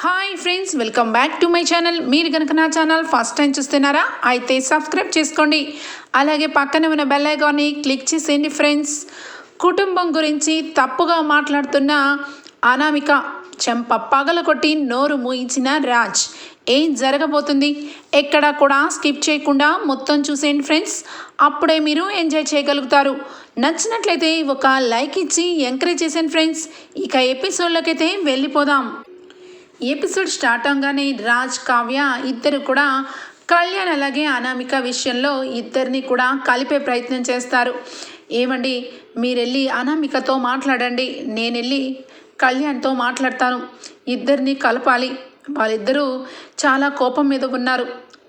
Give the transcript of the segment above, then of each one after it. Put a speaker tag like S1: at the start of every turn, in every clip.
S1: Hi friends welcome back to my channel మీరు కనుక నా ఛానల్ ఫస్ట్ టైం చూస్తున్నారా అయితే సబ్స్క్రైబ్ చేసుకోండి. అలాగే పక్కన ఉన్న బెల్ ఐకాన్ని క్లిక్ చేసేయండి ఫ్రెండ్స్ కుటుంబం గురించి తప్పుగా మాట్లాడుతున్న అనామిక చెంప పగల కొట్టి నోరు మూయించిన రాజ్. ఏం జరగబోతుంది? ఎక్కడ కూడా స్కిప్ చేయకుండా మొత్తం చూసేయండి ఫ్రెండ్స్ అప్పుడే మీరు ఎంజాయ్ చేయగలుగుతారు. నచ్చినట్లయితే ఒక లైక్ ఇచ్చి ఎంకరేజ్ చేసేయండి ఫ్రెండ్స్ ఇక ఎపిసోడ్లోకి అయితే వెళ్ళిపోదాం. ఎపిసోడ్ స్టార్ట్ అవగానే రాజ్ కావ్య ఇద్దరు కూడా కళ్యాణ్ అలాగే అనామిక విషయంలో ఇద్దరిని కూడా కలిపే ప్రయత్నం చేస్తారు. ఏమండి మీరెళ్ళి అనామికతో మాట్లాడండి. నేను వెళ్ళి కళ్యాణ్తో మాట్లాడతాను. ఇద్దరిని కలపాలి. వాళ్ళిద్దరూ చాలా కోపం మీద ఉన్నారు.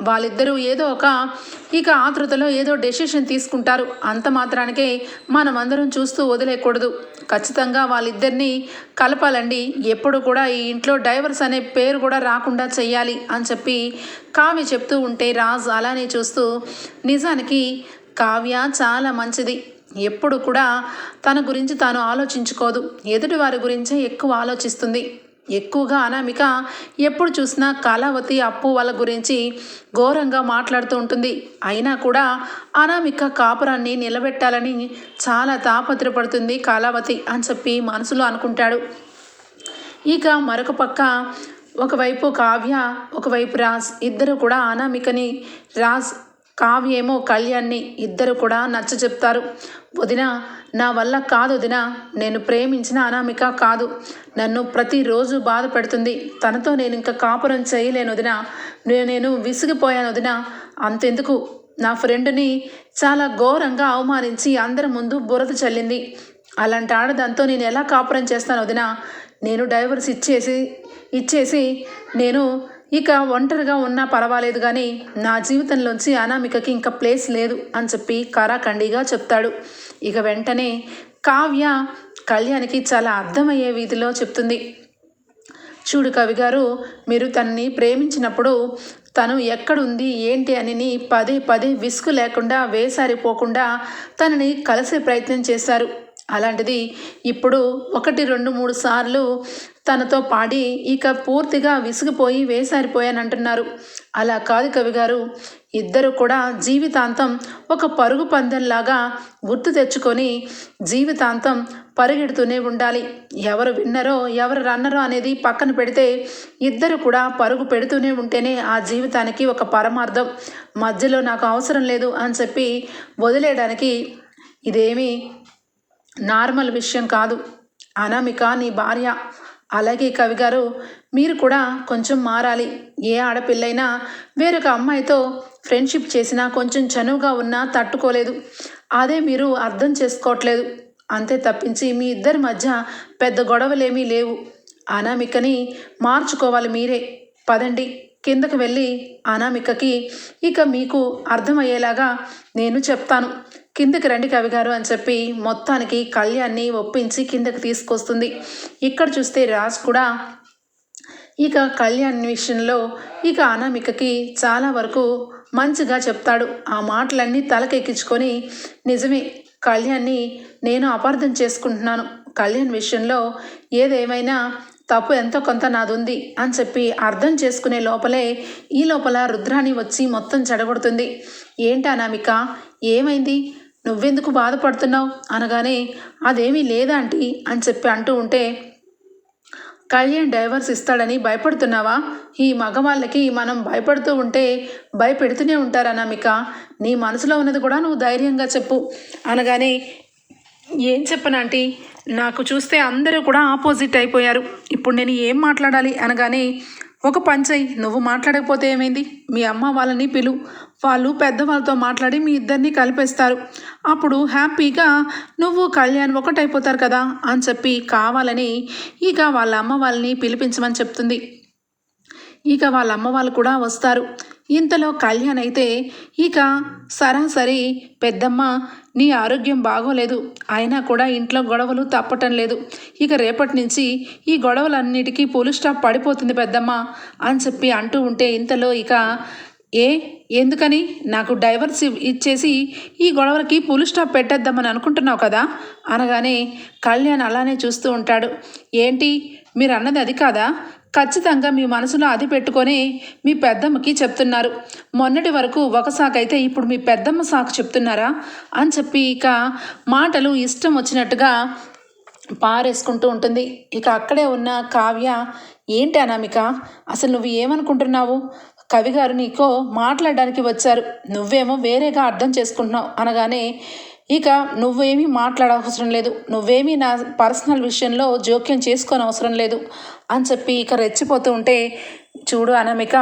S1: వాళ్ళిద్దరూ ఏదో ఒక ఇక ఆతృతలో ఏదో డెసిషన్ తీసుకుంటారు. అంత మాత్రానికే మనమందరం చూస్తూ వదిలేయకూడదు ఖచ్చితంగా వాళ్ళిద్దరినీ కలపాలండి. ఎప్పుడు కూడా ఈ ఇంట్లో డైవర్స్ అనే పేరు కూడా రాకుండా చెయ్యాలి అని చెప్పి కావ్య చెప్తూ ఉంటే రాజ్ అలానే చూస్తూ నిజానికి కావ్య చాలా మంచిది. ఎప్పుడు కూడా తన గురించి తాను ఆలోచించుకోదు. ఎదుటి వారి గురించే ఎక్కువ ఆలోచిస్తుంది. ఎక్కువగా అనామిక ఎప్పుడు చూసినా కళావతి అప్పు వాళ్ళ గురించి ఘోరంగా మాట్లాడుతూ ఉంటుంది. అయినా కూడా అనామిక కాపురాన్ని నిలబెట్టాలని చాలా తాపత్రపడుతుంది కళావతి అని చెప్పి మనసులో అనుకుంటాడు. ఇక మరొక పక్క ఒకవైపు కావ్య ఒకవైపు రాజ్. ఇద్దరు కూడా అనామికని రాజ్ కావ్యేమో కళ్యాణ్ని ఇద్దరు కూడా నచ్చ చెప్తారు. వదిన నా వల్ల కాదు వదిన నేను ప్రేమించిన అనామిక కాదు. నన్ను ప్రతిరోజు బాధ పెడుతుంది. తనతో నేను ఇంకా కాపురం చేయలేను వదిన. నేను విసిగిపోయాను వదిన. అంతెందుకు? నా ఫ్రెండ్ని చాలా ఘోరంగా అవమానించి అందరి ముందు బురద చల్లింది. అలాంటి ఆడదాంతో నేను ఎలా కాపురం చేస్తాను వదిన? నేను డైవర్స్ ఇచ్చేసి ఇచ్చేసి నేను ఇక ఒంటరిగా ఉన్నా పర్వాలేదు కానీ నా జీవితంలోంచి అనామికకి ఇంకా ప్లేస్ లేదు అని చెప్పి కారాఖండిగా చెప్తాడు. ఇక వెంటనే కావ్య కళ్యాణ్కి చాలా అర్థమయ్యే వీధిలో చెప్తుంది. చూడు కవి గారు మీరు తనని ప్రేమించినప్పుడు తను ఎక్కడుంది ఏంటి అని పదే పదే విసుగు లేకుండా వేసారిపోకుండా తనని కలిసే ప్రయత్నం చేశారు. అలాంటిది ఇప్పుడు ఒకటి రెండు మూడు సార్లు తనతో పాడి ఇక పూర్తిగా విసిగిపోయి వేసారిపోయానంటున్నారు. అలా కాదు కవి గారు ఇద్దరు కూడా జీవితాంతం ఒక పరుగు పందెంలాగా గుర్తు తెచ్చుకొని జీవితాంతం పరిగెడుతూనే ఉండాలి. ఎవరు విన్నరో ఎవరు రన్నరో అనేది పక్కన పెడితే ఇద్దరు కూడా పరుగు పెడుతూనే ఉంటేనే ఆ జీవితానికి ఒక పరమార్థం. మధ్యలో నాకు అవసరం లేదు అని చెప్పి వదిలేయడానికి ఇదేమీ నార్మల్ విషయం కాదు. అనామిక నీ భార్య అలాగే కవి గారు మీరు కూడా కొంచెం మారాలి. ఏ ఆడపిల్లైనా వేరొక అమ్మాయితో ఫ్రెండ్షిప్ చేసినా కొంచెం చనువుగా ఉన్నా తట్టుకోలేదు. అదే మీరు అర్థం చేసుకోవట్లేదు. అంతే తప్పించి మీ ఇద్దరి మధ్య పెద్ద గొడవలేమీ లేవు. అనామికని మార్చుకోవాలి మీరే. పదండి కిందకు వెళ్ళి అనామికకి ఇక మీకు అర్థమయ్యేలాగా నేను చెప్తాను. కిందకి రండి కవి గారు అని చెప్పి మొత్తానికి కళ్యాణ్ని ఒప్పించి కిందకి తీసుకొస్తుంది. ఇక్కడ చూస్తే రాజ్ కూడా ఇక కళ్యాణ్ విషయంలో ఇక అనామికకి చాలా వరకు మంచిగా చెప్తాడు. ఆ మాటలన్నీ తలకెక్కించుకొని నిజమే కళ్యాణ్ని నేను అపార్థం చేసుకుంటున్నాను. కళ్యాణ్ విషయంలో ఏదేమైనా తప్పు ఎంతో కొంత నాదుంది అని చెప్పి అర్థం చేసుకునే లోపలే ఈ లోపల రుద్రాణి వచ్చి మొత్తం చెడగొడుతుంది. ఏంటి అనామిక ఏమైంది? నువ్వెందుకు బాధపడుతున్నావు? అనగానే అదేమీ లేదాంటీ అని చెప్పి అంటూ ఉంటే కళ్యాణ్ డైవర్స్ ఇస్తాడని భయపడుతున్నావా? ఈ మగవాళ్ళకి మనం భయపడుతూ ఉంటే భయపెడుతూనే ఉంటారు అనామిక నీ మనసులో ఉన్నది కూడా నువ్వు ధైర్యంగా చెప్పు. అనగానే ఏం చెప్పనంటీ నాకు చూస్తే అందరూ కూడా ఆపోజిట్ అయిపోయారు. ఇప్పుడు నేను ఏం మాట్లాడాలి? అనగానే ఒక పంచై నువ్వు మాట్లాడకపోతే ఏమైంది? మీ అమ్మ వాళ్ళని పిలు. వాళ్ళు పెద్దవాళ్ళతో మాట్లాడి మీ ఇద్దరిని కలిపేస్తారు. అప్పుడు హ్యాపీగా నువ్వు కళ్యాణ్ ఒకటైపోతారు కదా అని చెప్పి కావాలని ఇక వాళ్ళ అమ్మ వాళ్ళని పిలిపించమని చెప్తుంది. ఇక వాళ్ళ అమ్మ వాళ్ళు కూడా వస్తారు. ఇంతలో కళ్యాణ్ అయితే ఇక సరాసరి పెద్దమ్మ నీ ఆరోగ్యం బాగోలేదు. అయినా కూడా ఇంట్లో గొడవలు తప్పటం లేదు. ఇక రేపటి నుంచి ఈ గొడవలన్నిటికీ పోలీస్ స్టాప్ పడిపోతుంది పెద్దమ్మ అని చెప్పి అంటూ ఉంటే ఇంతలో ఇక ఏ? ఎందుకని? నాకు డైవర్స్ ఇచ్చేసి ఈ గొడవలకి పులు స్టాప్ పెట్టేద్దామని అనుకుంటున్నావు కదా? అనగానే కళ్యాణ్ అలానే చూస్తూ ఉంటాడు. ఏంటి? మీరు అన్నది అది కాదా? ఖచ్చితంగా మీ మనసులో అది పెట్టుకొని మీ పెద్దమ్మకి చెప్తున్నారు. మొన్నటి వరకు ఒక సాకైతే ఇప్పుడు మీ పెద్దమ్మ సాకు చెప్తున్నారా? అని చెప్పి ఇక మాటలు ఇష్టం వచ్చినట్టుగా పారేసుకుంటూ ఉంటుంది. ఇక అక్కడే ఉన్న కావ్య ఏంటి అనామిక? అసలు నువ్వు ఏమనుకుంటున్నావు? కవిగారు నీకో మాట్లాడడానికి వచ్చారు. నువ్వేమో వేరేగా అర్థం చేసుకుంటున్నావు అనగానే ఇక నువ్వేమీ మాట్లాడవసరం లేదు. నువ్వేమీ నా పర్సనల్ విషయంలో జోక్యం చేసుకొని అవసరం లేదు. అని చెప్పి ఇక రెచ్చిపోతూ ఉంటే చూడు అనమిక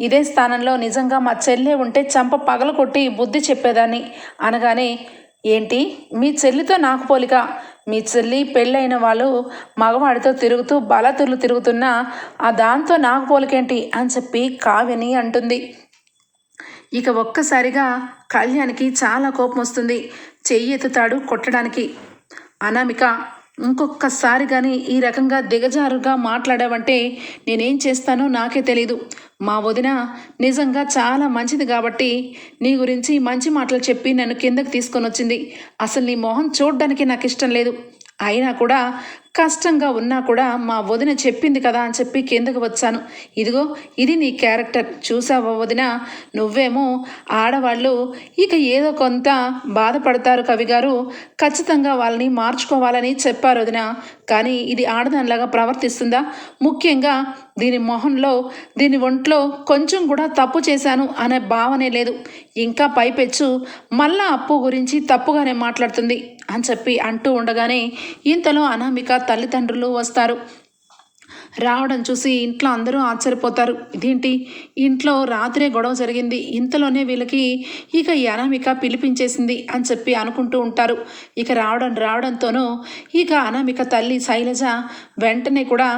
S1: ఇదే స్థానంలో నిజంగా మా చెల్లె ఉంటే చంప పగల కొట్టి బుద్ధి చెప్పేదాన్ని. అనగానే ఏంటి? మీ చెల్లితో నాకు పోలిక? మీ చెల్లి పెళ్ళైన వాళ్ళు మగవాడితో తిరుగుతూ బలతులు తిరుగుతున్నా ఆ దాంతో నాకు పోలికేంటి? అని చెప్పి కావ్యని అంటుంది. ఇక ఒక్కసారిగా కళ్యాణ్కి చాలా కోపం వస్తుంది. చెయ్యి ఎత్తుతాడు కొట్టడానికి. అనామిక ఇంకొకసారి కానీ ఈ రకంగా దిగజారుగా మాట్లాడావంటే నేనేం చేస్తానో నాకే తెలీదు. మా వదిన నిజంగా చాలా మంచిది కాబట్టి నీ గురించి మంచి మాటలు చెప్పి నన్ను కిందకు తీసుకొని వచ్చింది అసలు నీ మొహం చూడడానికి నాకు ఇష్టం లేదు. అయినా కూడా కష్టంగా ఉన్నా కూడా మా వదిన చెప్పింది కదా అని చెప్పి కిందకు వచ్చాను. ఇదిగో ఇది నీ క్యారెక్టర్. చూసావా వదిన? నువ్వేమో ఆడవాళ్ళు ఇక ఏదో కొంత బాధపడతారు కవి గారు. ఖచ్చితంగా వాళ్ళని మార్చుకోవాలని చెప్పారు వదిన. కానీ ఇది ఆడదానిలాగా ప్రవర్తిస్తుందా? ముఖ్యంగా దీని మొహంలో దీని ఒంట్లో కొంచెం కూడా తప్పు చేశాను అనే భావనే లేదు. ఇంకా పైపెచ్చు మళ్ళా అప్పు గురించి తప్పుగానే మాట్లాడుతుంది అని చెప్పి అంటూ ఉండగానే ఇంతలో అనామిక తల్లిదండ్రులు వస్తారు. రావడం చూసి ఇంట్లో అందరూ ఆశ్చర్యపోతారు. ఇదేంటి? ఇంట్లో రాత్రే గొడవ జరిగింది. ఇంతలోనే వీళ్ళకి ఇక ఈ అనామిక పిలిపించేసింది అని చెప్పి అనుకుంటూ ఉంటారు. ఇక రావడం రావడంతోనూ ఇక అనామిక తల్లి శైలజ వెంటనే కూడా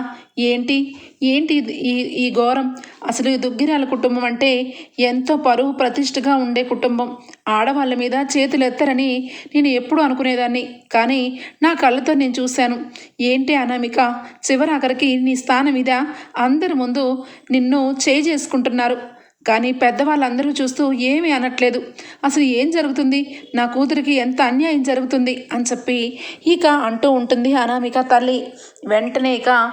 S1: ఏంటి? ఏంటి ఈ ఈ ఘోరం? అసలు ఈ దుగ్గిరాల కుటుంబం అంటే ఎంతో పరువు ప్రతిష్టగా ఉండే కుటుంబం. ఆడవాళ్ళ మీద చేతులు ఎత్తరని నేను ఎప్పుడూ అనుకునేదాన్ని. కానీ నా కళ్ళతో నేను చూశాను. ఏంటి అనామిక? చివరాఖరికి నీ స్థానం మీద అందరి ముందు నిన్ను చేయి చేసుకుంటున్నారు. కానీ పెద్దవాళ్ళందరూ చూస్తూ ఏమీ అనట్లేదు. అసలు ఏం జరుగుతుంది? నా కూతురికి ఎంత అన్యాయం జరుగుతుంది? అని చెప్పి ఇక అంటూ ఉంటుంది అనామిక తల్లి. వెంటనే ఇక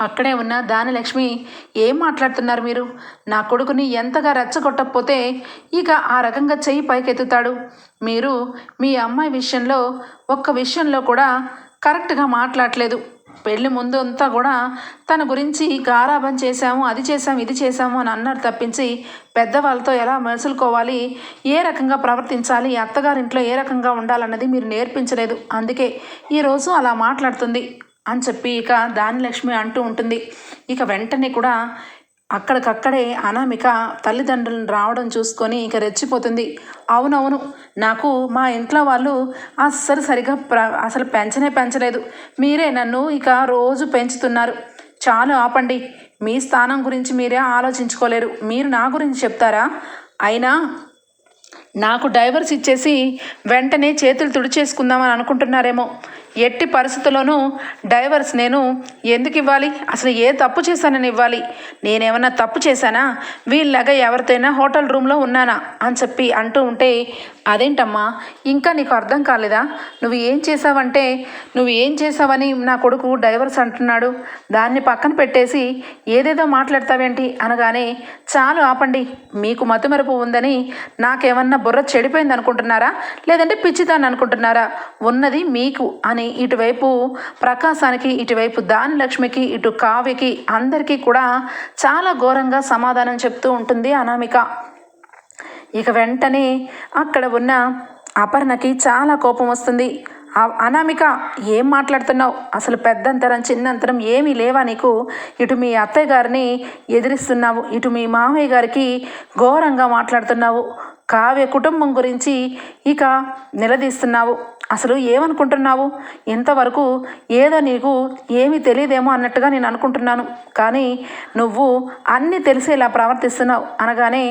S1: అక్కడే ఉన్న దానిలక్ష్మి ఏం మాట్లాడుతున్నారు మీరు? నా కొడుకుని ఎంతగా రెచ్చగొట్టకపోతే ఇక ఆ రకంగా చెయ్యి పైకెత్తుతాడు. మీరు మీ అమ్మాయి విషయంలో ఒక్క విషయంలో కూడా కరెక్ట్గా మాట్లాడలేదు. పెళ్ళి ముందు అంతా కూడా తన గురించి గారాభం చేశాము అది చేశాము ఇది చేశాము అని అన్నారు తప్పించి పెద్దవాళ్ళతో ఎలా మసులుకోవాలి ఏ రకంగా ప్రవర్తించాలి? అత్తగారింట్లో ఏ రకంగా ఉండాలన్నది మీరు నేర్పించలేదు. అందుకే ఈరోజు అలా మాట్లాడుతుంది. అని చెప్పి ఇక దానిలక్ష్మి అంటూ ఉంటుంది. ఇక వెంటనే కూడా అక్కడికక్కడే అనామిక తల్లిదండ్రులను రావడం చూసుకొని ఇక రెచ్చిపోతుంది. అవునవును నాకు మా ఇంట్లో వాళ్ళు అస్సలు సరిగా ప్ర అసలు పెంచనే పెంచలేదు. మీరే నన్ను ఇక రోజు పెంచుతున్నారు. చాలు ఆపండి. మీ స్థానం గురించి మీరే ఆలోచించుకోలేరు. మీరు నా గురించి చెప్తారా? అయినా నాకు డైవర్స్ ఇచ్చేసి వెంటనే చేతులు తుడిచేసుకుందామని అనుకుంటున్నారేమో. ఎట్టి పరిస్థితుల్లోనూ డైవర్స్ నేను ఎందుకు ఇవ్వాలి? అసలు ఏ తప్పు చేశానని ఇవ్వాలి? నేనేమన్నా తప్పు చేశానా? వీళ్ళగా ఎవరితోనైనా హోటల్ రూమ్లో ఉన్నానా? అని చెప్పి అంటూ ఉంటే అదేంటమ్మా? ఇంకా నీకు అర్థం కాలేదా? నువ్వు ఏం చేసావంటే నువ్వు ఏం చేసావని నా కొడుకు డైవర్స్ అంటున్నాడు. దాన్ని పక్కన పెట్టేసి ఏదేదో మాట్లాడతావేంటి? అనగానే చాలు ఆపండి. మీకు మతుమెరుపు ఉందని నాకేమన్నా బుర్ర చెడిపోయింది అనుకుంటున్నారా లేదంటే పిచ్చిదాన్ని అనుకుంటున్నారా? ఉన్నది మీకు అని ఇటువైపు ప్రకాశానికి ఇటువైపు దానిలక్ష్మికి ఇటు కావ్యకి అందరికీ కూడా చాలా ఘోరంగా సమాధానం చెప్తూ ఉంటుంది అనామిక. ఇక వెంటనే అక్కడ ఉన్న అపర్ణకి చాలా కోపం వస్తుంది. అనామిక ఏం మాట్లాడుతున్నావు? అసలు పెద్దంతరం చిన్నంతరం ఏమీ లేవా నీకు? ఇటు మీ అత్తయ్య గారిని ఎదిరిస్తున్నావు ఇటు మీ మామయ్య గారికి ఘోరంగా మాట్లాడుతున్నావు. కావ్య కుటుంబం గురించి ఇక నిలదీస్తున్నావు. అసలు ఏమనుకుంటున్నావు? ఇంతవరకు ఏదో నీకు ఏమీ తెలియదేమో అన్నట్టుగా నేను అనుకుంటున్నాను. కానీ నువ్వు అన్నీ తెలిసేలా ప్రవర్తిస్తున్నావు అనగానే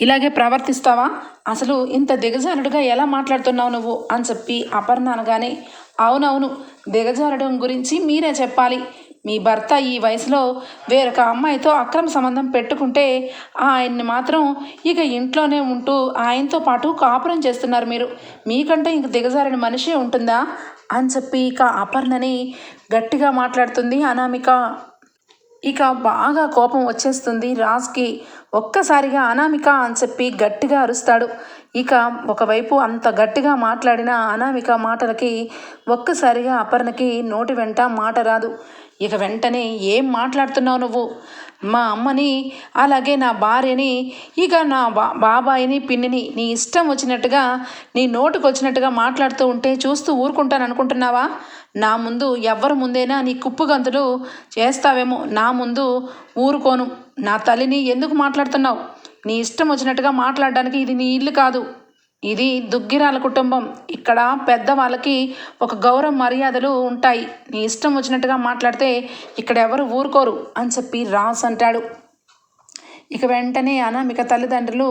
S1: ఇలాగే ప్రవర్తిస్తావా? అసలు ఇంత దిగజారుడుగా ఎలా మాట్లాడుతున్నావు నువ్వు? అని చెప్పి అపర్ణ అనగానే అవునవును దిగజారడం గురించి మీరే చెప్పాలి. మీ భర్త ఈ వయసులో వేరొక అమ్మాయితో అక్రమ సంబంధం పెట్టుకుంటే ఆయన్ని మాత్రం ఇక ఇంట్లోనే ఉంటూ ఆయనతో పాటు కాపురం చేస్తున్నారు మీరు. మీకంటే ఇంక దిగజారిన మనిషే ఉంటుందా? అని చెప్పి ఇక అపర్ణని గట్టిగా మాట్లాడుతుంది అనామిక. ఇక బాగా కోపం వచ్చేస్తుంది రాజ్కి. ఒక్కసారిగా అనామిక అని చెప్పి గట్టిగా అరుస్తాడు. ఇక ఒకవైపు అంత గట్టిగా మాట్లాడిన అనామిక మాటలకి ఒక్కసారిగా అపర్ణకి నోటి వెంట మాట రాదు. ఇక వెంటనే ఏం మాట్లాడుతున్నావు నువ్వు? మా అమ్మని అలాగే నా భార్యని ఇక నా బా బాబాయిని పిన్నిని నీ ఇష్టం వచ్చినట్టుగా నీ నోటుకు వచ్చినట్టుగా మాట్లాడుతూ ఉంటే చూస్తూ ఊరుకుంటాను అనుకుంటున్నావా? నా ముందు ఎవరి ముందైనా నీ కుప్పుగంతులు చేస్తావేమో? నా ముందు ఊరుకోను. నా తల్లిని ఎందుకు మాట్లాడుతున్నావు? నీ ఇష్టం వచ్చినట్టుగా మాట్లాడడానికి ఇది నీ ఇల్లు కాదు. ఇది దుగ్గిరాల కుటుంబం. ఇక్కడ పెద్దవాళ్ళకి ఒక గౌరవ మర్యాదలు ఉంటాయి. నీ ఇష్టం వచ్చినట్టుగా మాట్లాడితే ఇక్కడ ఎవరు ఊరుకోరు అని చెప్పి రాస్ అంటాడు. ఇక వెంటనే అనామిక తల్లిదండ్రులు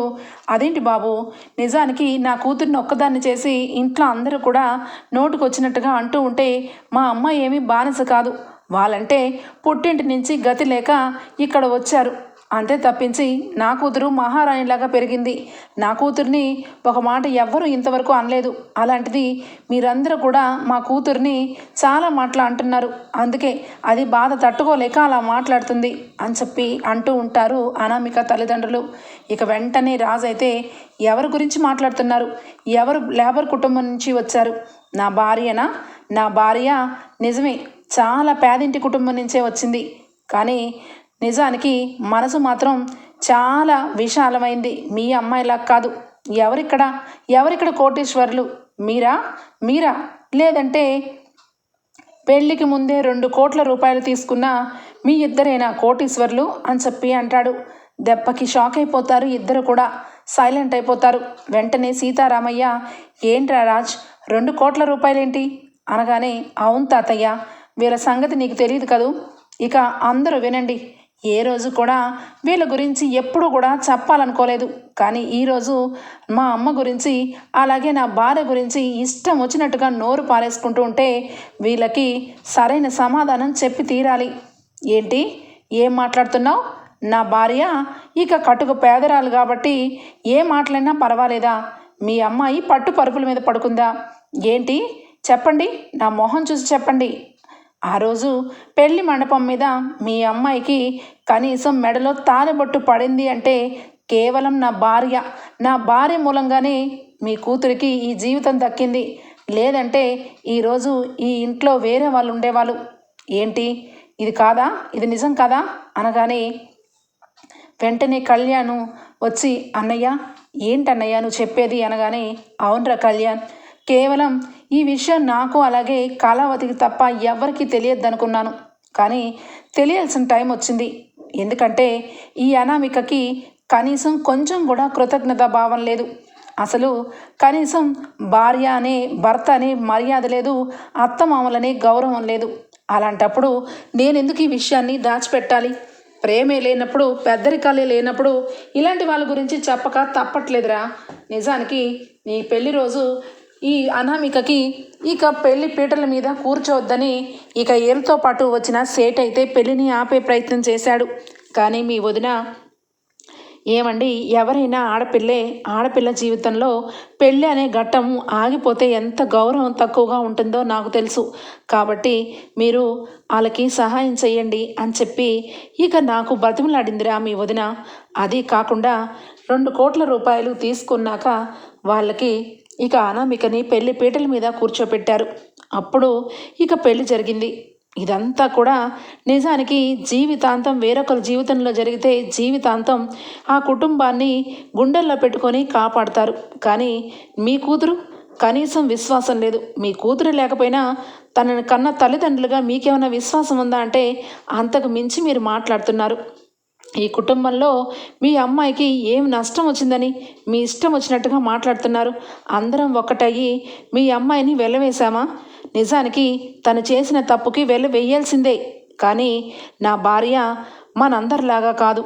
S1: అదేంటి బాబు నిజానికి నా కూతుర్ని ఒక్కదాన్ని చేసి ఇంట్లో అందరూ కూడా నోటుకు వచ్చినట్టుగా అంటూ ఉంటే మా అమ్మ ఏమీ బానిస కాదు. వాళ్ళంటే పుట్టింటి నుంచి గతి లేక ఇక్కడ వచ్చారు. అంతే తప్పించి నా కూతురు మహారాణిలాగా పెరిగింది. నా కూతుర్ని ఒక మాట ఎవ్వరూ ఇంతవరకు అనలేదు. అలాంటిది మీరందరూ కూడా మా కూతుర్ని చాలా మాటలు అంటున్నారు. అందుకే అది బాధ తట్టుకోలేక అలా మాట్లాడుతుంది అని చెప్పి అంటూ ఉంటారు అనామిక తల్లిదండ్రులు. ఇక వెంటనే రాజు అయితే ఎవరి గురించి మాట్లాడుతున్నారు? ఎవరు లేబర్ కుటుంబం నుంచి వచ్చారు? నా భార్యనా? నా భార్య నిజమే చాలా పేదింటి కుటుంబం నుంచే వచ్చింది. కానీ నిజానికి మనసు మాత్రం చాలా విశాలమైంది. మీ అమ్మాయిలా కాదు. ఎవరిక్కడ? ఎవరిక్కడ కోటేశ్వరులు? మీరా? మీరా? లేదంటే పెళ్ళికి ముందే రెండు కోట్ల రూపాయలు తీసుకున్న మీ ఇద్దరైనా కోటీశ్వర్లు అని చెప్పి అంటాడు. దెబ్బకి షాక్ అయిపోతారు ఇద్దరు కూడా. సైలెంట్ అయిపోతారు. వెంటనే సీతారామయ్య ఏంట్రా రాజ్ రెండు కోట్ల రూపాయలేంటి? అనగానే అవును తాతయ్య వీళ్ళ సంగతి నీకు తెలియదు కదూ? ఇక అందరూ వినండి. ఏ రోజు కూడా వీళ్ళ గురించి ఎప్పుడు కూడా చెప్పాలనుకోలేదు. కానీ ఈరోజు మా అమ్మ గురించి అలాగే నా భార్య గురించి ఇష్టం వచ్చినట్టుగా నోరు పారేసుకుంటూ ఉంటే వీళ్ళకి సరైన సమాధానం చెప్పి తీరాలి. ఏంటి? ఏం మాట్లాడుతున్నావు? నా భార్య ఇక కట్టుకు పేదరాలు కాబట్టి ఏ మాటలైనా పర్వాలేదా? మీ అమ్మాయి పట్టు పరుపుల మీద పడుకుందా? ఏంటి? చెప్పండి. నా మొహం చూసి చెప్పండి. ఆ రోజు పెళ్ళి మండపం మీద మీ అమ్మాయికి కనీసం మెడలో తాలిబొట్టు పడింది అంటే కేవలం నా భార్య. నా భార్య మూలంగానే మీ కూతురికి ఈ జీవితం దక్కింది. లేదంటే ఈరోజు ఈ ఇంట్లో వేరే వాళ్ళు ఉండేవాళ్ళు ఏంటి? ఇది కాదా? ఇది నిజం కాదా? అనగానే వెంటనే కళ్యాణ్ వచ్చి అన్నయ్య ఏంటన్నయ్య నువ్వు చెప్పేది? అనగానే అవునరా కళ్యాణ్ కేవలం ఈ విషయం నాకు అలాగే కాలావతికి తప్ప ఎవరికీ తెలియద్దనుకున్నాను. కానీ తెలియాల్సిన టైం వచ్చింది. ఎందుకంటే ఈ అనామికకి కనీసం కొంచెం కూడా కృతజ్ఞత భావం లేదు. అసలు కనీసం భార్య అనే భర్త అనే మర్యాద లేదు అత్తమామలనే గౌరవం లేదు. అలాంటప్పుడు నేనెందుకు ఈ విషయాన్ని దాచిపెట్టాలి? ప్రేమే లేనప్పుడు పెద్దరికాలే లేనప్పుడు ఇలాంటి వాళ్ళ గురించి చెప్పక తప్పట్లేదురా. నిజానికి నీ పెళ్ళి రోజు ఈ అనామికకి ఇక పెళ్ళి పీటల మీద కూర్చోవద్దని ఇక ఏరుతో పాటు వచ్చిన సేట్ అయితే పెళ్ళిని ఆపే ప్రయత్నం చేశాడు. కానీ మీ వదిన ఏమండి ఎవరైనా ఆడపిల్లే ఆడపిల్ల జీవితంలో పెళ్ళి అనే ఘట్టం ఆగిపోతే ఎంత గౌరవం తక్కువగా ఉంటుందో నాకు తెలుసు. కాబట్టి మీరు వాళ్ళకి సహాయం చేయండి అని చెప్పి ఇక నాకు బతిమలాడిందిరా మీ వదిన. అది కాకుండా రెండు కోట్ల రూపాయలు తీసుకున్నాక వాళ్ళకి ఇక అనామికని పెళ్ళి పీటల మీద కూర్చోపెట్టారు. అప్పుడు ఇక పెళ్ళి జరిగింది. ఇదంతా కూడా నిజానికి జీవితాంతం వేరొకరి జీవితంలో జరిగితే జీవితాంతం ఆ కుటుంబాన్ని గుండెల్లో పెట్టుకొని కాపాడతారు. కానీ మీ కూతురు? కనీసం విశ్వాసం లేదు. మీ కూతురు లేకపోయినా తనని కన్న తల్లిదండ్రులుగా మీకేమైనా విశ్వాసం ఉందా అంటే అంతకు మించి మీరు మాట్లాడుతున్నారు. ఈ కుటుంబంలో మీ అమ్మాయికి ఏం నష్టం వచ్చిందని మీ ఇష్టం వచ్చినట్టుగా మాట్లాడుతున్నారు. అందరం ఒక్కటయ్యి మీ అమ్మాయిని వెళ్ళవేశామా నిజానికి తను చేసిన తప్పుకి వెళ్ళ వేయాల్సిందే కానీ నా భార్య మనందరిలాగా కాదు.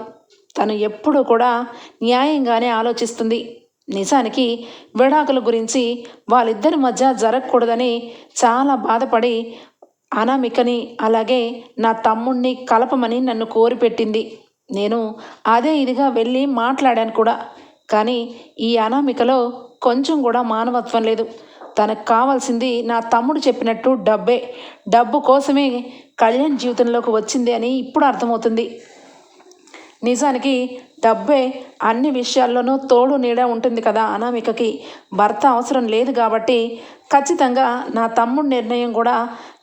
S1: తను ఎప్పుడూ కూడా న్యాయంగానే ఆలోచిస్తుంది. నిజానికి విడాకుల గురించి వాళ్ళిద్దరి మధ్య జరగకూడదని చాలా బాధపడి అనామికని అలాగే నా తమ్ముణ్ణి కలపమని నన్ను కోరిపెట్టింది. నేను అదే ఇదిగా వెళ్ళి మాట్లాడాను కూడా. కానీ ఈ అనామికలో కొంచెం కూడా మానవత్వం లేదు. తనకు కావాల్సింది నా తమ్ముడు చెప్పినట్టు డబ్బే. డబ్బు కోసమే కళ్యాణ్ జీవితంలోకి వచ్చింది అని ఇప్పుడు అర్థమవుతుంది. నిజానికి డబ్బే అన్ని విషయాల్లోనూ తోడు నీడ ఉంటుంది కదా అనామికకి. భర్త అవసరం లేదు కాబట్టి ఖచ్చితంగా నా తమ్ముడు నిర్ణయం కూడా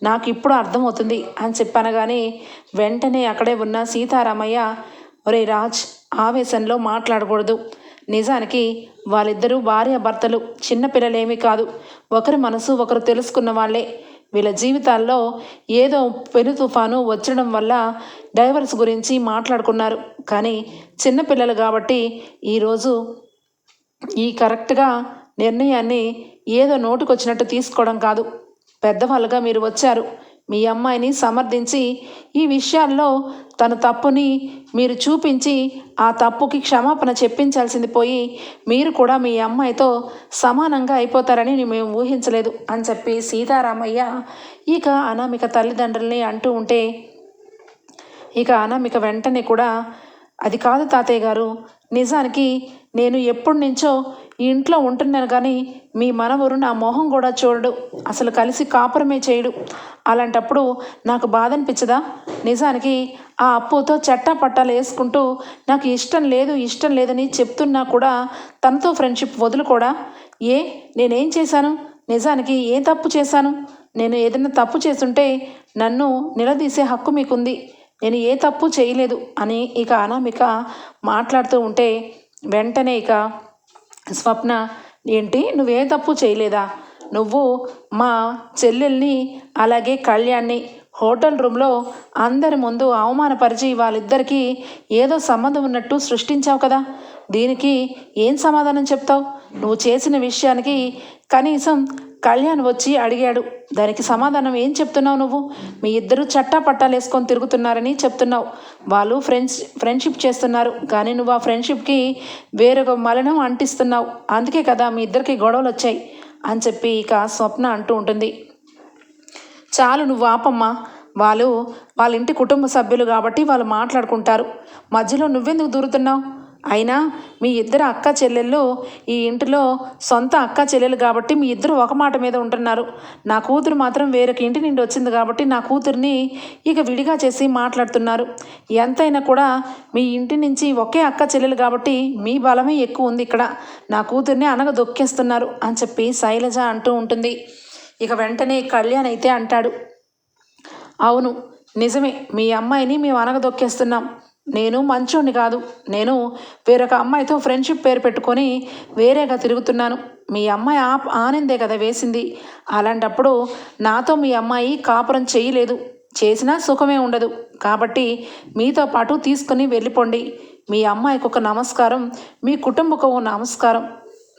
S1: నాకు ఇప్పుడు అర్థమవుతుంది అని చెప్పాను కానీ వెంటనే అక్కడే ఉన్న సీతారామయ్య ఒరే రాజ్ ఆవేశంలో మాట్లాడకూడదు. నిజానికి వాళ్ళిద్దరూ భార్య భర్తలు చిన్నపిల్లలేమీ కాదు. ఒకరి మనసు ఒకరు తెలుసుకున్న వాళ్ళే. వీళ్ళ జీవితాల్లో ఏదో పెను తుఫాను వచ్చడం వల్ల డైవర్స్ గురించి మాట్లాడుకున్నారు. కానీ చిన్నపిల్లలు కాబట్టి ఈరోజు ఈ కరెక్ట్గా నిర్ణయాన్ని ఏదో నోటుకొచ్చినట్టు తీసుకోవడం కాదు. పెద్దవాళ్ళుగా మీరు వచ్చారు. మీ అమ్మాయిని సమర్థించి ఈ విషయాల్లో తన తప్పుని మీరు చూపించి ఆ తప్పుకి క్షమాపణ చెప్పించాల్సింది పోయి మీరు కూడా మీ అమ్మాయితో సమానంగా అయిపోతారని మేము ఊహించలేదు అని చెప్పి సీతారామయ్య ఇక అనామిక తల్లిదండ్రుల్ని అంటూ ఉంటే ఇక అనామిక వెంటనే కూడా అది కాదు తాతయ్య గారు. నిజానికి నేను ఎప్పటి నుంచో ఈ ఇంట్లో ఉంటున్నాను కానీ మీ మనవరు నా మొహం కూడా చూడడు. అసలు కలిసి కాపురమే చేయడు. అలాంటప్పుడు నాకు బాధ అనిపించదా నిజానికి ఆ అప్పుతో చట్టా పట్టాలు వేసుకుంటూ నాకు ఇష్టం లేదు ఇష్టం లేదని చెప్తున్నా కూడా తనతో ఫ్రెండ్షిప్ వదులుకోడా ఏ? నేనేం చేశాను? నిజానికి ఏ తప్పు చేశాను? నేను ఏదైనా తప్పు చేస్తుంటే నన్ను నిలదీసే హక్కు మీకుంది. నేను ఏ తప్పు చేయలేదు అని ఇక అనామిక మాట్లాడుతూ ఉంటే వెంటనే ఇక స్వప్న ఏంటి? నువ్వే తప్పు చేయలేదా? నువ్వు మా చెల్లెల్ని అలాగే కళ్యాణ్ని హోటల్ రూమ్లో అందరి ముందు అవమానపరిచి వాళ్ళిద్దరికీ ఏదో సంబంధం ఉన్నట్టు సృష్టించావు కదా? దీనికి ఏం సమాధానం చెప్తావు? నువ్వు చేసిన విషయానికి కనీసం కళ్యాణ్ వచ్చి అడిగాడు దానికి సమాధానం ఏం చెప్తున్నావు నువ్వు? మీ ఇద్దరు చట్టా పట్టాలు వేసుకొని తిరుగుతున్నారని చెప్తున్నావు. వాళ్ళు ఫ్రెండ్స్ ఫ్రెండ్షిప్ చేస్తున్నారు కానీ నువ్వు ఆ ఫ్రెండ్షిప్కి వేరొక మలనం అంటిస్తున్నావు. అందుకే కదా మీ ఇద్దరికి గొడవలు వచ్చాయి అని చెప్పి ఇక స్వప్న అంటూ ఉంటుంది. చాలు నువ్వు ఆపమ్మా. వాళ్ళు వాళ్ళ ఇంటి కుటుంబ సభ్యులు కాబట్టి వాళ్ళు మాట్లాడుకుంటారు. మధ్యలో నువ్వెందుకు దూరుతున్నావు? అయినా మీ ఇద్దరు అక్క చెల్లెళ్ళు ఈ ఇంటిలో సొంత అక్క చెల్లెలు కాబట్టి మీ ఇద్దరు ఒక మాట మీద ఉంటున్నారు. నా కూతురు మాత్రం వేరొక ఇంటి నుండి వచ్చింది కాబట్టి నా కూతుర్ని ఇక విడిగా చేసి మాట్లాడుతున్నారు. ఎంతైనా కూడా మీ ఇంటి నుంచి ఒకే అక్క చెల్లెలు కాబట్టి మీ బలమే ఎక్కువ ఉంది ఇక్కడ. నా కూతుర్ని అనగ దొక్కేస్తున్నారు అని చెప్పి శైలజ అంటూ ఉంటుంది. ఇక వెంటనే కళ్యాణ్ అయితే అంటాడు అవును నిజమే. మీ అమ్మాయిని మేము అనగదొక్కేస్తున్నాం. నేను మంచోని కాదు. నేను వేరొక అమ్మాయితో ఫ్రెండ్షిప్ పేరు పెట్టుకొని వేరేగా తిరుగుతున్నాను. మీ అమ్మాయి ఆ ఆనందే కదా వేసింది. అలాంటప్పుడు నాతో మీ అమ్మాయి కాపురం చేయలేదు. చేసినా సుఖమే ఉండదు. కాబట్టి మీతో పాటు తీసుకొని వెళ్ళిపోండి. మీ అమ్మాయికి ఒక నమస్కారం మీ కుటుంబకు ఒక నమస్కారం.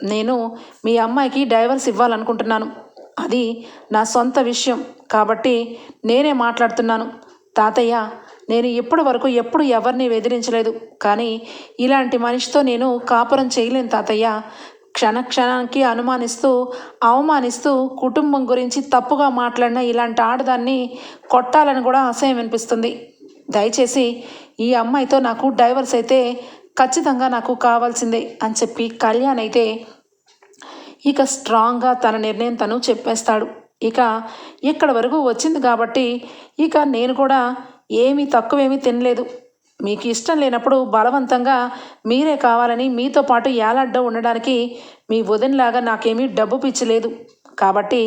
S1: నేను మీ అమ్మాయికి డైవర్స్ ఇవ్వాలనుకుంటున్నాను. అది నా సొంత విషయం. కాబట్టి నేనే మాట్లాడుతున్నాను. తాతయ్య నేను ఇప్పటి వరకు ఎప్పుడు ఎవరిని బెదిరించలేదు కానీ ఇలాంటి మనిషితో నేను కాపురం చేయలేను తాతయ్య. క్షణ క్షణానికి అనుమానిస్తూ అవమానిస్తూ కుటుంబం గురించి తప్పుగా మాట్లాడిన ఇలాంటి ఆడదాన్ని కొట్టాలని కూడా అసహ్యం అనిపిస్తుంది. దయచేసి ఈ అమ్మాయితో నాకు డైవర్స్ అయితే ఖచ్చితంగా నాకు కావాల్సిందే అని చెప్పి కళ్యాణ్ అయితే ఇక స్ట్రాంగ్గా తన నిర్ణయం తను చెప్పేస్తాడు. ఇక ఇక్కడ వరకు వచ్చింది కాబట్టి ఇక నేను కూడా ఏమీ తక్కువేమీ తినలేదు. మీకు ఇష్టం లేనప్పుడు బలవంతంగా మీరే కావాలని మీతో పాటు ఏలాడ్డ ఉండడానికి మీ వదినలాగా నాకేమీ డబ్బు పిచ్చలేదు కాబట్టి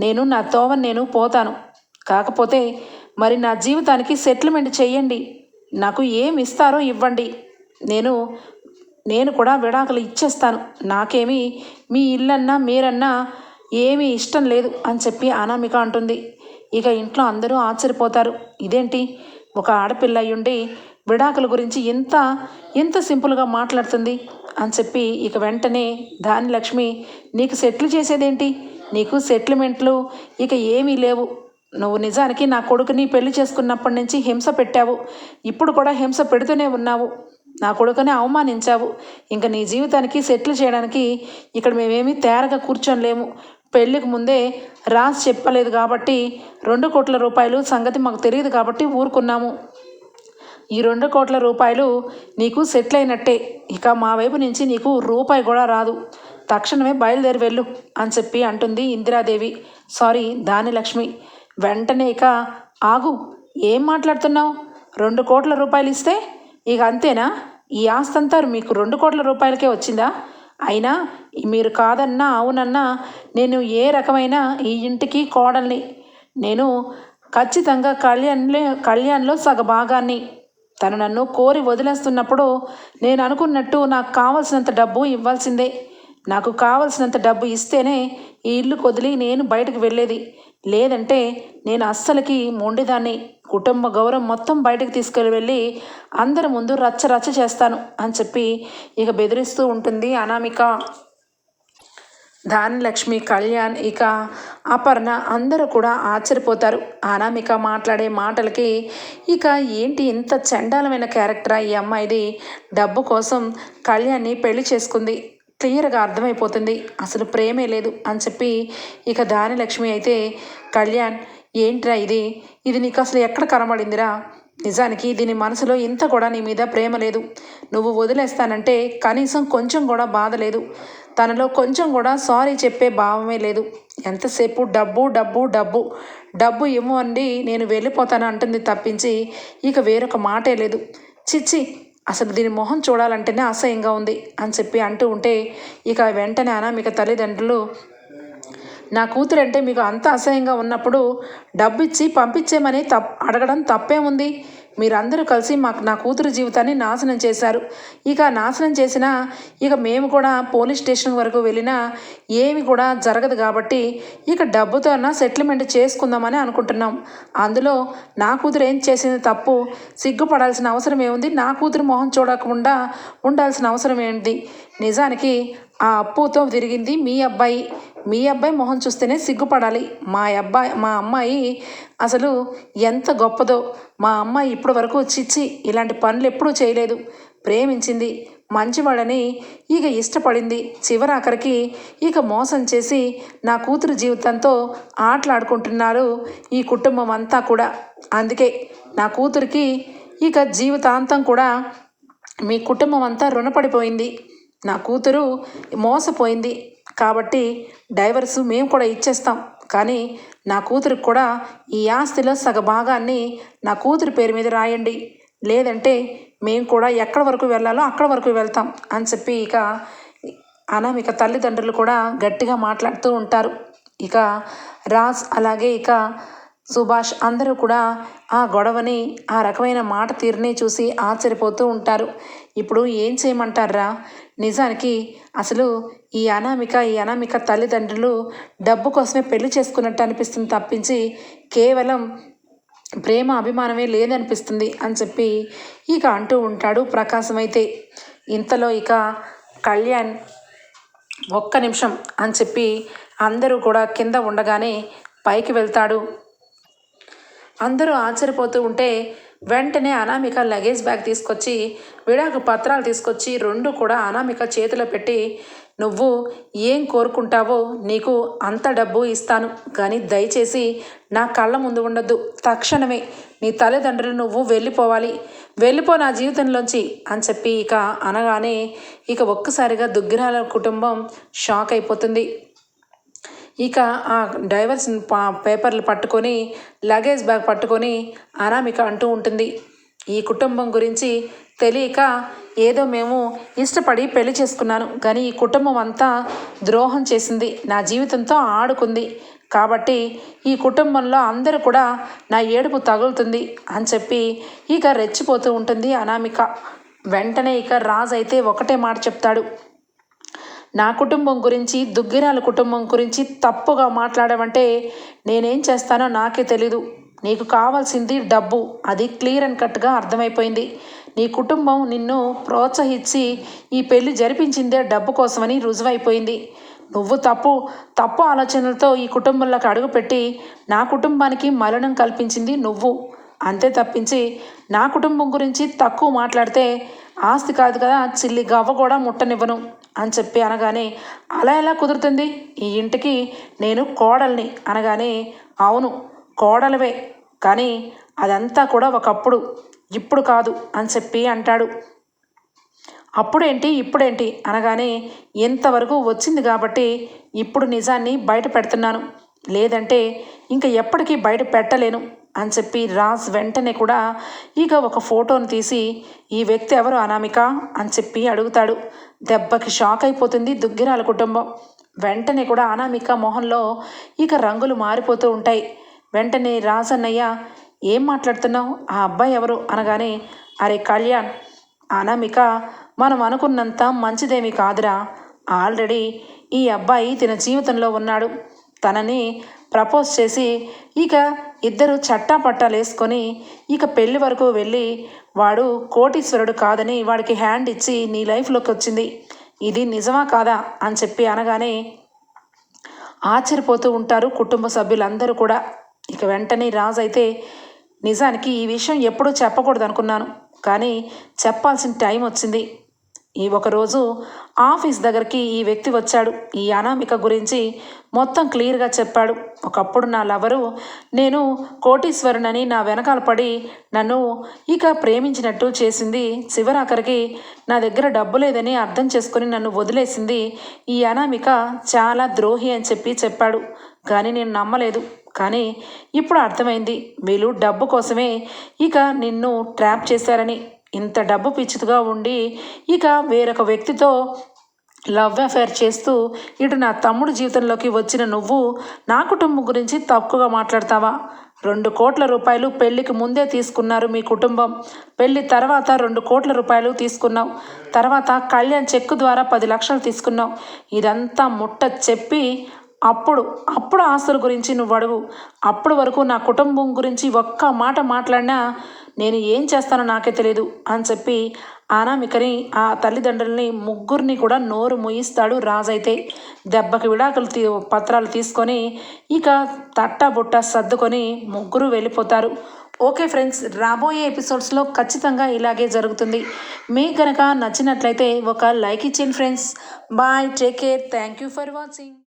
S1: నేను నా తోవని నేను పోతాను. కాకపోతే మరి నా జీవితానికి సెటిల్మెంట్ చేయండి నాకు ఏమి ఇస్తారో ఇవ్వండి. నేను నేను కూడా విడాకులు ఇచ్చేస్తాను. నాకేమీ మీ ఇల్లన్నా మీరన్నా ఏమీ ఇష్టం లేదు అని చెప్పి అనామిక అంటుంది. ఇక ఇంట్లో అందరూ ఆశ్చర్యపోతారు. ఇదేంటి? ఒక ఆడపిల్ల అయ్యుండి విడాకుల గురించి ఎంత ఎంత సింపుల్గా మాట్లాడుతుంది అని చెప్పి ఇక వెంటనే దాని లక్ష్మి నీకు సెటిల్ చేసేదేంటి? నీకు సెటిల్మెంట్లు ఇక ఏమీ లేవు. నువ్వు నిజానికి నా కొడుకుని పెళ్ళి చేసుకున్నప్పటి నుంచి హింస పెట్టావు. ఇప్పుడు కూడా హింస పెడుతూనే ఉన్నావు. నా కొడుకుని అవమానించావు. ఇంకా నీ జీవితానికి సెటిల్ చేయడానికి ఇక్కడ మేమేమీ తేరగా కూర్చొని పెళ్ళికి ముందే రాసి చెప్పలేదు కాబట్టి రెండు కోట్ల రూపాయలు సంగతి మాకు తెలియదు కాబట్టి ఊరుకున్నాము. ఈ రెండు కోట్ల రూపాయలు నీకు సెటిల్ అయినట్టే. ఇక మా వైపు నుంచి నీకు రూపాయి కూడా రాదు. తక్షణమే బయలుదేరి వెళ్ళు అని చెప్పి అంటుంది ఇందిరాదేవి. సారీ దాని లక్ష్మి. వెంటనే ఇక ఆగు. ఏం మాట్లాడుతున్నావు? రెండు కోట్ల రూపాయలు ఇస్తే? ఇక అంతేనా? ఈ ఆస్తి మీకు రెండు కోట్ల రూపాయలకే వచ్చిందా? అయినా మీరు కాదన్నా అవునన్నా నేను ఏ రకమైన ఈ ఇంటికి కోడల్ని. నేను ఖచ్చితంగా కళ్యాణ్లో కళ్యాణ్లో సగ భాగాన్ని తను నన్ను కోరి వదిలేస్తున్నప్పుడు నేను అనుకున్నట్టు నాకు కావలసినంత డబ్బు ఇవ్వాల్సిందే. నాకు కావలసినంత డబ్బు ఇస్తేనే ఈ ఇల్లు కొదిలి నేను బయటకు వెళ్ళేది. లేదంటే నేను అస్సలకి మొండిదాన్ని. కుటుంబ గౌరవం మొత్తం బయటకు తీసుకెళ్ళి వెళ్ళి అందరి ముందు రచ్చ రచ్చ చేస్తాను అని చెప్పి ఇక బెదిరిస్తూ ఉంటుంది. అనామిక ధానలక్ష్మి కళ్యాణ్ ఇక అపర్ణ అందరూ కూడా ఆశ్చర్యపోతారు. అనామిక మాట్లాడే మాటలకి ఇక ఏంటి ఇంత చండాలమైన క్యారెక్టరా ఈ అమ్మాయిది? డబ్బు కోసం కళ్యాణ్ని పెళ్ళి చేసుకుంది. క్లియర్గా అర్థమైపోతుంది. అసలు ప్రేమే లేదు అని చెప్పి ఇక దానిలక్ష్మి అయితే కళ్యాణ్ ఏంట్రా ఇది? ఇది నీకు అసలు ఎక్కడ కనబడిందిరా? నిజానికి దీని మనసులో ఇంత కూడా నీ మీద ప్రేమ లేదు. నువ్వు వదిలేస్తానంటే కనీసం కొంచెం కూడా బాధ లేదు. తనలో కొంచెం కూడా సారీ చెప్పే భావమే లేదు. ఎంతసేపు డబ్బు డబ్బు డబ్బు. డబ్బు ఇవ్వండి నేను వెళ్ళిపోతాను అంటుంది తప్పించి ఇక వేరొక మాటే లేదు. చిచ్చి అసలు దీని మొహం చూడాలంటేనే అసహ్యంగా ఉంది అని చెప్పి అంటూ ఉంటే ఇక వెంటనే అనామిక తల్లిదండ్రులు నా కూతురు అంటే మీకు అంత అసహ్యంగా ఉన్నప్పుడు డబ్బు ఇచ్చి పంపించేమని తప్ అడగడం తప్పేముంది మీరందరూ కలిసి మాకు నా కూతురు జీవితాన్ని నాశనం చేశారు. ఇక నాశనం చేసిన ఇక మేము కూడా పోలీస్ స్టేషన్ వరకు వెళ్ళినా ఏమి కూడా జరగదు కాబట్టి ఇక డబ్బుతో అన్నా సెటిల్మెంట్ చేసుకుందామని అనుకుంటున్నాం. అందులో నా కూతురు ఏం చేసింది తప్పు సిగ్గుపడాల్సిన అవసరం ఏముంది? నా కూతురు మొహం చూడకుండా ఉండాల్సిన అవసరం ఏంటి? నిజానికి ఆ అప్పుతో తిరిగింది మీ అబ్బాయి. మీ అబ్బాయి మొహం చూస్తేనే సిగ్గుపడాలి. మా అబ్బాయి మా అమ్మాయి అసలు ఎంత గొప్పదో. మా అమ్మాయి ఇప్పటి వరకు చిచ్చి ఇలాంటి పనులు ఎప్పుడూ చేయలేదు. ప్రేమించింది మంచివాడని ఇక ఇష్టపడింది. చివరాఖరికి ఇక మోసం చేసి నా కూతురు జీవితంతో ఆటలాడుకుంటున్నారు ఈ కుటుంబం అంతా కూడా. అందుకే నా కూతురికి ఇక జీవితాంతం కూడా మీ కుటుంబం అంతా రుణపడిపోయింది. నా కూతురు మోసపోయింది. కాబట్టి డైవర్స్ మేము కూడా ఇచ్చేస్తాం. కానీ నా కూతురికి కూడా ఈ ఆస్తిలో సగ భాగాన్ని నా కూతురి పేరు మీద రాయండి. లేదంటే మేము కూడా ఎక్కడి వరకు వెళ్ళాలో అక్కడ వరకు వెళ్తాం అని చెప్పి ఇక అనామిక తల్లిదండ్రులు కూడా గట్టిగా మాట్లాడుతూ ఉంటారు. ఇక రాజ్ అలాగే ఇక సుభాష్ అందరూ కూడా ఆ గొడవని ఆ రకమైన మాట తీరుని చూసి ఆశ్చర్యపోతూ ఉంటారు. ఇప్పుడు ఏం చేయమంటారా? నిజానికి అసలు ఈ అనామిక ఈ అనామిక తల్లిదండ్రులు డబ్బు కోసమే పెళ్ళి చేసుకున్నట్టు అనిపిస్తుంది తప్పించి కేవలం ప్రేమ అభిమానమే లేదనిపిస్తుంది అని చెప్పి ఇక అంటూ ఉంటాడు ప్రకాశం అయితే. ఇంతలో ఇక కళ్యాణ్ ఒక్క నిమిషం అని చెప్పి అందరూ కూడా కింద ఉండగానే పైకి వెళ్తాడు. అందరూ ఆశ్చర్యపోతూ ఉంటే వెంటనే అనామిక లగేజ్ బ్యాగ్ తీసుకొచ్చి విడాకు పత్రాలు తీసుకొచ్చి రెండు కూడా అనామిక చేతిలో పెట్టి నువ్వు ఏం కోరుకుంటావో నీకు అంత డబ్బు ఇస్తాను. కానీ దయచేసి నా కళ్ళ ముందు ఉండొద్దు. తక్షణమే నీ తల్లిదండ్రులు నువ్వు వెళ్ళిపోవాలి. వెళ్ళిపో నా జీవితంలోంచి అని చెప్పి ఇక అనగానే ఇక ఒక్కసారిగా దుగ్గిరాల కుటుంబం షాక్ అయిపోతుంది. ఇక ఆ డైవర్స్ పేపర్లు పట్టుకొని లగేజ్ బ్యాగ్ పట్టుకొని అనామిక అంటూ ఉంటుంది. ఈ కుటుంబం గురించి తెలియక ఏదో మేము ఇష్టపడి పెళ్ళి చేసుకున్నాను. కానీ ఈ కుటుంబం అంతా ద్రోహం చేసింది. నా జీవితంతో ఆడుకుంది. కాబట్టి ఈ కుటుంబంలో అందరూ కూడా నా ఏడుపు తగులుతుంది అని చెప్పి ఇక రెచ్చిపోతూ ఉంటుంది అనామిక. వెంటనే ఇక రాజు అయితే ఒకటే మాట చెప్తాడు. నా కుటుంబం గురించి దుగ్గిరాల కుటుంబం గురించి తప్పుగా మాట్లాడమంటే నేనేం చేస్తానో నాకే తెలీదు. నీకు కావాల్సింది డబ్బు. అది క్లియర్ అండ్ కట్గా అర్థమైపోయింది. నీ కుటుంబం నిన్ను ప్రోత్సహించి ఈ పెళ్ళి జరిపించిందే డబ్బు కోసమని రుజువైపోయింది. నువ్వు తప్పు తప్పు ఆలోచనలతో ఈ కుటుంబంలోకి అడుగుపెట్టి నా కుటుంబానికి మరణం కల్పించింది నువ్వు. అంతే తప్పించి నా కుటుంబం గురించి తక్కువ మాట్లాడితే ఆస్తి కాదు కదా చిల్లి గవ్వ కూడా ముట్టనివ్వను అని చెప్పి అనగానే అలా ఎలా కుదురుతుంది? ఈ ఇంటికి నేను కోడల్ని అనగానే అవును కోడలవే కానీ అదంతా కూడా ఒకప్పుడు. ఇప్పుడు కాదు అని చెప్పి అంటాడు. అప్పుడేంటి ఇప్పుడేంటి అనగానే ఇంతవరకు వచ్చింది కాబట్టి ఇప్పుడు నిజాన్ని బయట పెడుతున్నాను. లేదంటే ఇంకా ఎప్పటికీ బయట పెట్టలేను అని చెప్పి రాజ్ వెంటనే కూడా ఇక ఒక ఫోటోను తీసి ఈ వ్యక్తి ఎవరు అనామిక అని చెప్పి అడుగుతాడు. దెబ్బకి షాక్ అయిపోతుంది దుగ్గిరాల కుటుంబం. వెంటనే కూడా అనామిక మొహంలో ఇక రంగులు మారిపోతూ ఉంటాయి. వెంటనే రాజన్నయ్య ఏం మాట్లాడుతున్నావు? ఆ అబ్బాయి ఎవరు? అనగానే అరే కళ్యాణ్ అనామిక మనం అనుకున్నంత మంచిదేమీ కాదురా. ఆల్రెడీ ఈ అబ్బాయి తన జీవితంలో ఉన్నాడు. తనని ప్రపోజ్ చేసి ఇక ఇద్దరు చట్టా పట్టాలు వేసుకొని ఇక పెళ్ళి వరకు వెళ్ళి వాడు కోటీశ్వరుడు కాదని వాడికి హ్యాండ్ ఇచ్చి నీ లైఫ్లోకి వచ్చింది. ఇది నిజమా కాదా? అని చెప్పి అనగానే ఆశ్చర్యపోతూ ఉంటారు కుటుంబ సభ్యులందరూ కూడా. ఇక వెంటనే రాజు అయితే నిజానికి ఈ విషయం ఎప్పుడూ చెప్పకూడదు అనుకున్నాను కానీ చెప్పాల్సిన టైం వచ్చింది. ఈ ఒకరోజు ఆఫీస్ దగ్గరికి ఈ వ్యక్తి వచ్చాడు. ఈ అనామిక గురించి మొత్తం క్లియర్గా చెప్పాడు. ఒకప్పుడు నా లవరు నేను కోటీశ్వరునని నా వెనకాల పడి నన్ను ఇక ప్రేమించినట్టు చేసింది. చివరాఖరికి నా దగ్గర డబ్బు లేదని అర్థం చేసుకుని నన్ను వదిలేసింది ఈ అనామిక చాలా ద్రోహి అని చెప్పి చెప్పాడు. కానీ నేను నమ్మలేదు. కానీ ఇప్పుడు అర్థమైంది. వీళ్ళు డబ్బు కోసమే ఇక నిన్ను ట్రాప్ చేశారని. ఇంత డబ్బు పిచ్చిదిగా ఉండి ఇక వేరొక వ్యక్తితో లవ్ అఫేర్ చేస్తూ ఇటు నా తమ్ముడు జీవితంలోకి వచ్చిన నువ్వు నా కుటుంబం గురించి తక్కువగా మాట్లాడతావా? రెండు కోట్ల రూపాయలు పెళ్ళికి ముందే తీసుకున్నారు మీ కుటుంబం. పెళ్ళి తర్వాత రెండు కోట్ల రూపాయలు తీసుకున్నావు. తర్వాత కళ్యాణ్ చెక్కు ద్వారా పది లక్షలు తీసుకున్నావు. ఇదంతా ముట్ట చెప్పి అప్పుడు అప్పుడు ఆస్తుల గురించి నువ్వు అడుగు. అప్పుడు వరకు నా కుటుంబం గురించి ఒక్క మాట మాట్లాడినా నేను ఏం చేస్తానో నాకే తెలియదు అని చెప్పి అనామికని ఆ తల్లిదండ్రుల్ని ముగ్గురిని కూడా నోరు ముయిస్తాడు రాజైతే. దెబ్బకి విడాకులు తీ పత్రాలు తీసుకొని ఇక తట్టబుట్ట సర్దుకొని ముగ్గురు వెళ్ళిపోతారు. ఓకే ఫ్రెండ్స్ రాబోయే ఎపిసోడ్స్లో ఖచ్చితంగా ఇలాగే జరుగుతుంది. మీకు కనుక నచ్చినట్లయితే ఒక లైక్ ఇచ్చేయండి friends. Bye take care. Thank you for watching.